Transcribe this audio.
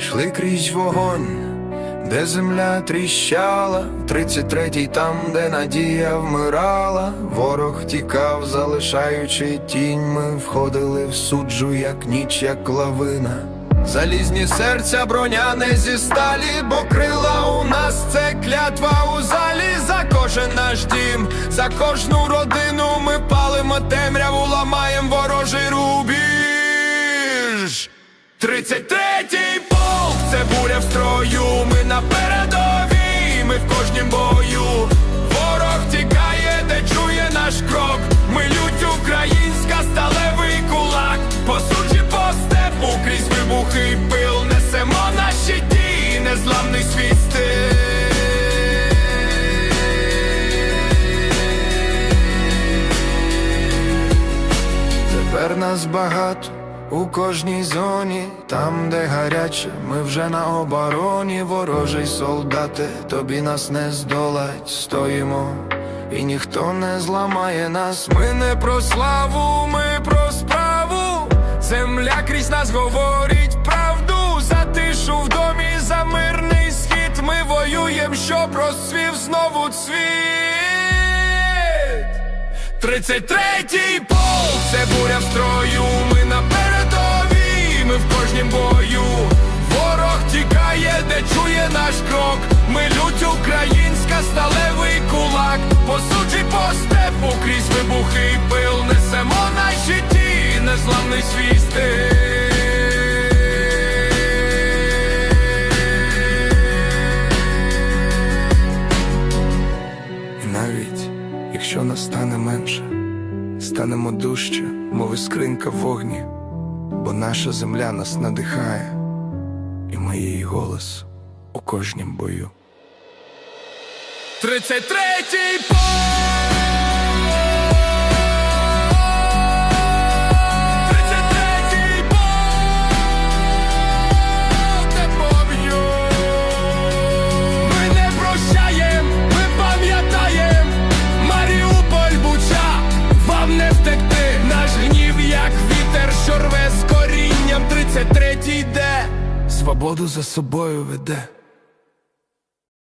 Йшли крізь вогонь, де земля тріщала, тридцять третій там, де надія вмирала, ворог тікав, залишаючи тінь, ми входили в суджу, як ніч, як лавина. Залізні серця, броня не зі сталі, бо крила у нас це клятва у залі. За кожен наш дім, за кожну родину ми палимо темряву, ламаєм ворожий рубіж. Тридцять третій на передовій, ми в кожнім бою. Ворог тікає, де чує наш крок. Ми лють українська сталевий кулак. По суджі по степу крізь вибухи й пил. Несемо на щиті, незламний свій стиль. Тепер нас багато у кожній зоні, там, де гаряче, ми вже на обороні, ворожий солдати, тобі нас не здолать, стоїмо, і ніхто не зламає нас. Ми не про славу, ми про справу. Земля крізь нас говорить правду, за тишу в домі, за мирний схід. Ми воюєм, щоб розцвів знову цвіт. Тридцять третій полк, це буря в строю. Ми на якщо нас стане менше, станемо дужче, мов скринька вогні, бо наша земля нас надихає, і ми її голос у кожнім бою. Тридцять третій втекти, наш гнів, як вітер, що рве з корінням, 33-й йде, свободу за собою веде.